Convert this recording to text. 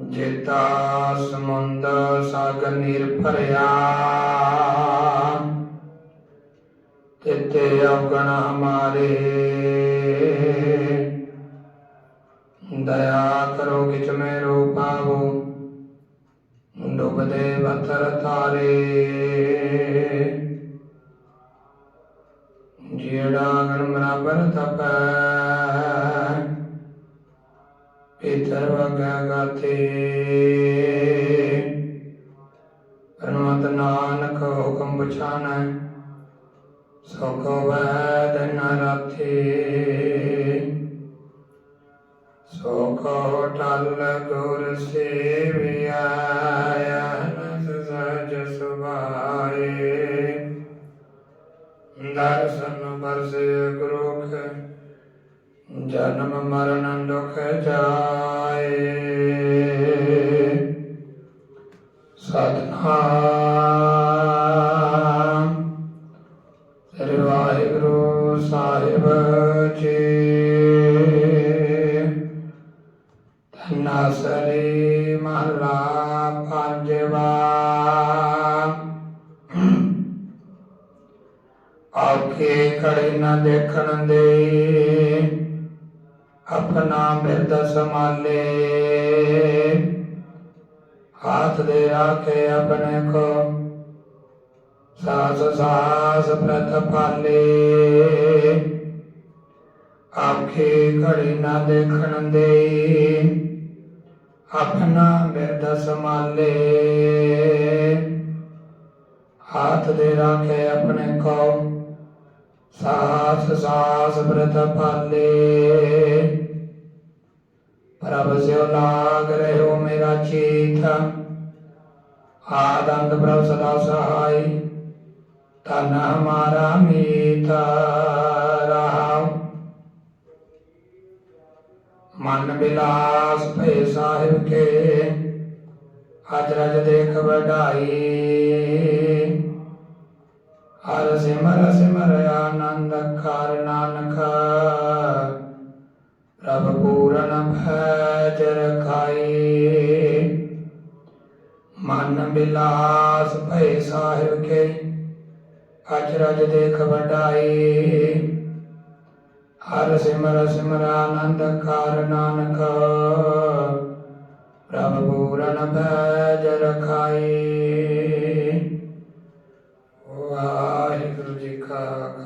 ਜੇਤਾ ਸਮੁੰਦ ਸਾਗਰ ਨੀਰ ਤਿਤੇ ਅਵਗਣ ਹਮਾਰੇ। ਦਇਆ ਕਰੋ ਕਿਛ ਮੇ ਰੂਪਾਵੋ ਡੁਬਦੇ ਬਥਰ ਤਾਰੇ। ਜਿਹੜਾ ਗਣ ਬਰਾਬਰ ਤਪੈ ਗਾਤੇ ਪਰਮਤ ਨਾਨਕ ਹੁਕਮ ਬਚਾਨੈ ਸੋ ਕੋ ਵੈਦ ਨ ਸੋ ਕੋ ਟਲ ਗੁਰ ਸੇਵਿਆ ਅਨੰਦ ਸਜ ਸੁਭਾਏ। ਦਰਸ਼ਨ ਪਰਸੇ ਗੁਰੁਖ ਜਨਮ ਮਰਨ ਦੁਖ ਜਾਏ ਸਤਨਾਮ। ਸ੍ਰੀ ਵਾਹਿਗੁਰੂ ਸਾਹਿਬ ਜੀ। ਧੰਨਾਸਰੀ ਮਹਲਾ ਪੰਜਵਾ। ਆਖੇ ਖੜੇ ਨਾ ਦੇਖਣ ਦੇ। ਆਪਣਾ ਬਿਰਦ ਸਮਾਲੇ ਹਾਥ ਦੇ ਰਾਖੇ ਆਪਣੇ ਕੋ। ਸਾਸ ਸਾਸ ਪ੍ਰਤ ਪਾਲੇ। ਆਖੇ ਘੜੀ ਨਾ ਦੇਖਣ ਦੇ। ਆਪਣਾ ਬਿਰਦ ਸਮਾਲੇ ਹਾਥ ਦੇ ਰਾਖੇ ਆਪਣੇ ਕੋ। ਸਾਸ ਸਾਸ ਬ੍ਰਤ ਪਾਲੇ। ਪ੍ਰਭ ਸਿਓ ਲਾਗ ਰਹਿਓ ਮੇਰਾ ਚੀਤ। ਆਦੰਦ ਪ੍ਰਭ ਸਦਾ ਸਹਾਈ। ਤਨ ਹਮਾਰਾ ਮੀਤ। ਰਹਾਉ ਮਨ ਬਿਲਾਸ ਭੇ ਸਾਹਿਬ ਕੇ। ਅਜ ਰਜ ਦੇਖ ਵਡਾਈ। ਹਰ ਸਿਮਰ ਸਿਮਰ ਆਨੰਦ ਕਰ ਨਾਨਕ। ਪ੍ਰਭ ਪੂਰਨ ਭਜ ਰਖਾਈ ਮਨ ਬਿਲਾਸ ਭੈ ਸਾਹਿਬ ਕੇ। ਅਜ ਦੇਖ ਵਡਾਈ ਹਰ ਸਿਮਰ ਸਿਮਰ ਆਨੰਦ ਕਰ ਨਾਨਕ। ਪ੍ਰਭ ਪੂਰਨ ਭਜ ਰਖਾਈ ਵਾਹਿਗੁਰੂ